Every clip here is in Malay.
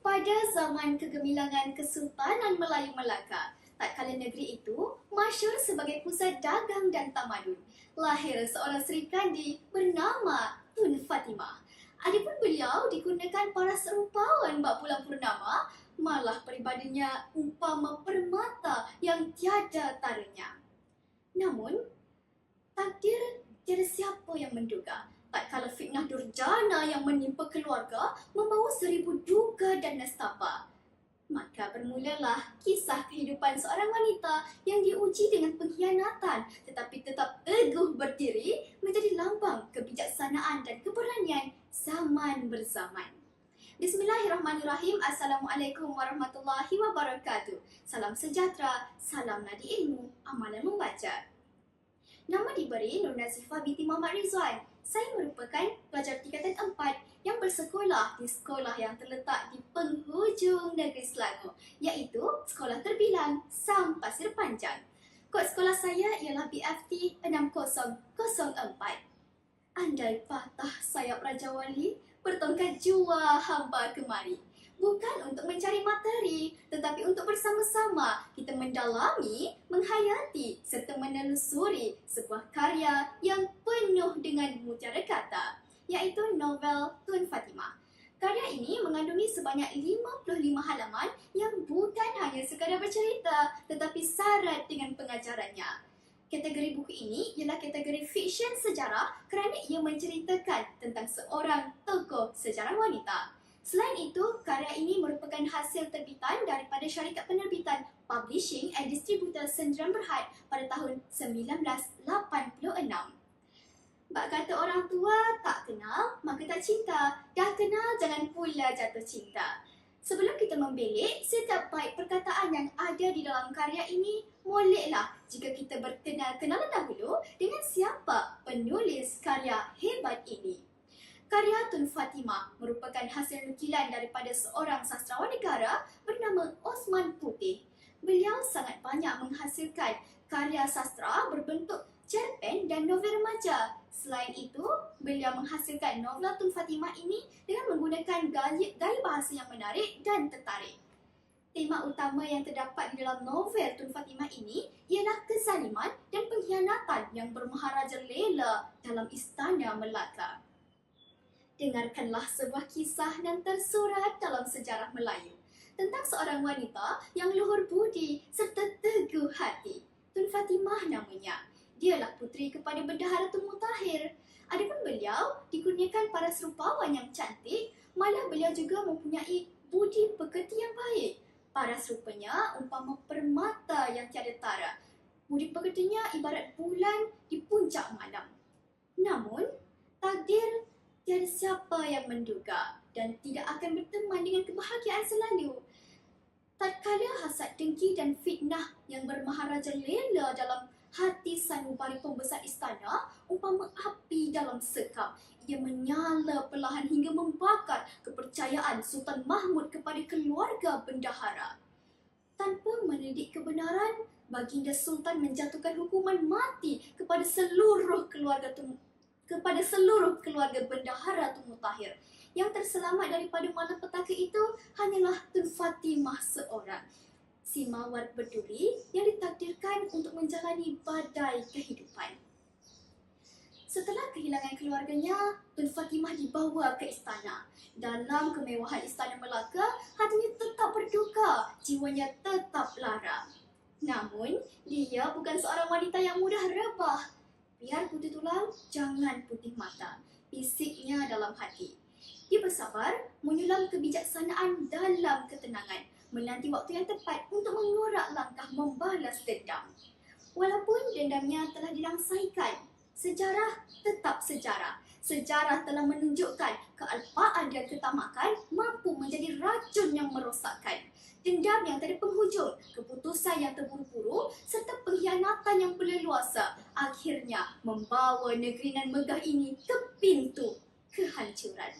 Pada zaman kegemilangan Kesultanan Melayu Melaka, tak kala negeri itu masyhur sebagai pusat dagang dan tamadun, lahir seorang Sri Kandi bernama Tun Fatimah. Adapun beliau digunakan para serupawan bak bulan purnama, malah peribadinya umpama permata yang tiada taranya. Namun, takdir tiada siapa yang menduga tak kala fitnah durjana yang menimpa keluarga membawa seribu duka dan nestapa. Maka bermulalah kisah kehidupan seorang wanita yang diuji dengan pengkhianatan tetapi tetap teguh berdiri menjadi lambang kebijaksanaan dan keberanian zaman berzaman. Bismillahirrahmanirrahim. Assalamualaikum warahmatullahi wabarakatuh. Salam sejahtera, salam nadi ilmu, amalan membaca. Nama diberi Nur Nazifah binti Muhammad Rizwan. Saya merupakan pelajar tingkatan 4 yang bersekolah di sekolah yang terletak di penghujung negeri Selangor iaitu Sekolah Terbilang Sam Pasir Panjang. Kod sekolah saya ialah BFT 6004. Andai patah sayap Raja Wali bertongkat jua hamba kemari bukan untuk mencari materi tetapi untuk bersama-sama kita mendalami, menghayati serta menelusuri sebuah karya yang penuh dengan mutiara kata iaitu novel Tun Fatimah. Karya ini mengandungi sebanyak 55 halaman yang bukan hanya sekadar bercerita tetapi syarat dengan pengajarannya. Kategori buku ini ialah kategori fiksyen sejarah kerana ia menceritakan tentang seorang tokoh sejarah wanita. Selain itu, karya ini merupakan hasil terbitan daripada syarikat penerbitan Publishing and Distributor Sendirian Berhad pada tahun 1986. Bak kata orang tua, tak kenal, maka tak cinta. Dah kenal, jangan pula jatuh cinta. Sebelum kita membelik, setiap baik perkataan yang ada di dalam karya ini, moleklah jika kita berkenal-kenalan dahulu dengan siapa penulis karya hebat ini. Karya Tun Fatimah merupakan hasil nukilan daripada seorang sastrawan negara bernama Osman Putih. Beliau sangat banyak menghasilkan karya sastra berbentuk cerpen dan novel remaja. Selain itu, beliau menghasilkan novel Tun Fatimah ini dengan menggunakan gaya, gaya bahasa yang menarik dan tertarik. Tema utama yang terdapat di dalam novel Tun Fatimah ini ialah kezaliman dan pengkhianatan yang bermaharaja lela dalam istana Melaka. Dengarkanlah sebuah kisah yang tersurat dalam sejarah Melayu tentang seorang wanita yang luhur budi serta teguh hati. Tun Fatimah namanya. Dialah puteri kepada Bendahara Tun Mutahir. Adapun beliau dikurniakan para serupawan yang cantik, malah beliau juga mempunyai budi pekerti yang baik. Para serupanya umpama permata yang tiada tara. Budi pekertinya ibarat bulan di puncak malam. Namun, tiada siapa yang menduga dan tidak akan berteman dengan kebahagiaan selalu. Tatkala hasad dengki dan fitnah yang bermaharaja lela dalam hati sanubari pembesar istana umpama api dalam sekam. Ia menyala perlahan hingga membakar kepercayaan Sultan Mahmud kepada keluarga bendahara. Tanpa menedik kebenaran, Baginda Sultan menjatuhkan hukuman mati kepada seluruh keluarga kepada seluruh keluarga bendahara Tun Mutahir. Yang terselamat daripada malapetaka itu hanyalah Tun Fatimah seorang. Si mawar berduri yang ditakdirkan untuk menjalani badai kehidupan. Setelah kehilangan keluarganya, Tun Fatimah dibawa ke istana. Dalam kemewahan istana Melaka, hatinya tetap berduka, jiwanya tetap lara. Namun, dia bukan seorang wanita yang mudah rebah. Biar putih tulang, jangan putih mata. Bisiknya dalam hati. Dia bersabar, menyulam kebijaksanaan dalam ketenangan. Menanti waktu yang tepat untuk mengorak langkah membalas dendam. Walaupun dendamnya telah dilangsaikan, sejarah tetap sejarah. Sejarah telah menunjukkan kealpaan dan ketamakan mampu menjadi racun yang merosakkan dendam yang ada penghujung, keputusan yang terburu-buru serta pengkhianatan yang berleluasa akhirnya membawa negeri nan megah ini ke pintu kehancuran.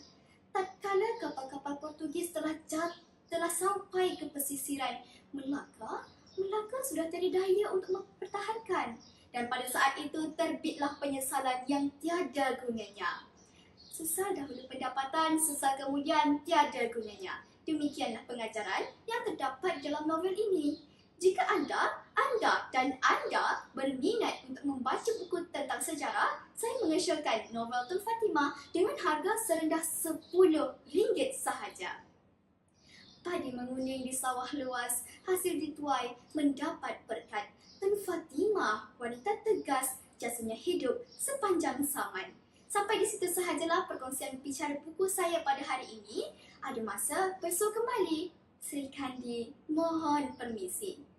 Tatkala kapal-kapal Portugis telah jat, telah sampai ke pesisiran Melaka, Melaka sudah tiada daya untuk mempertahankan dan pada saat itu terbitlah penyesalan yang tiada gunanya. Susah dahulu pendapatan, susah kemudian tiada gunanya Demikianlah pengajaran yang terdapat dalam novel ini. Jika anda, anda dan anda berminat untuk membaca buku tentang sejarah, saya mengesyorkan novel Tun Fatimah dengan harga serendah RM10 sahaja. Padi menguning di sawah luas, hasil dituai mendapat berkat. Tun Fatimah, wanita tegas, jasanya hidup sepanjang zaman. Sampai di situ sahajalah perkongsian bicara buku saya pada hari ini. Ada masa besok kembali. Sri Kandi, mohon permisi.